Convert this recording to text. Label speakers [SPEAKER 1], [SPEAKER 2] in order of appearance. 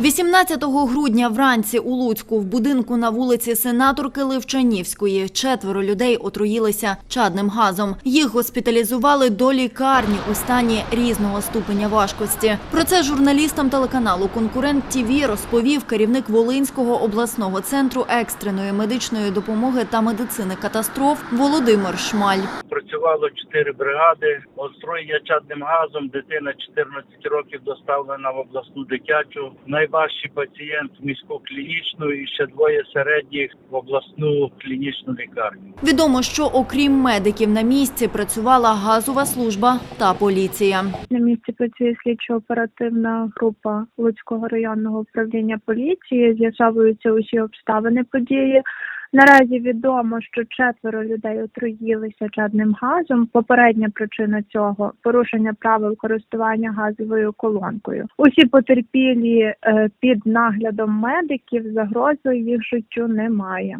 [SPEAKER 1] 18 грудня вранці у Луцьку в будинку на вулиці Сенаторки Ливчанівської четверо людей отруїлися чадним газом. Їх госпіталізували до лікарні у стані різного ступеня важкості. Про це журналістам телеканалу Конкурент ТІВІ розповів керівник Волинського обласного центру екстреної медичної допомоги та медицини катастроф Володимир Шмаль.
[SPEAKER 2] Працювало чотири бригади. Отруєння чадним газом. Дитина 14 років доставлена в обласну дитячу. Найважчий пацієнт в міську клінічну і ще двоє середніх в обласну клінічну лікарню.
[SPEAKER 1] Відомо, що окрім медиків на місці працювала газова служба та поліція.
[SPEAKER 3] На місці працює слідчо-оперативна група Луцького районного управління поліції. З'ясовуються усі обставини події. Наразі відомо, що четверо людей отруїлися чадним газом. Попередня причина цього порушення правил користування газовою колонкою. Усі потерпілі е, під наглядом медиків загрози їх життю немає.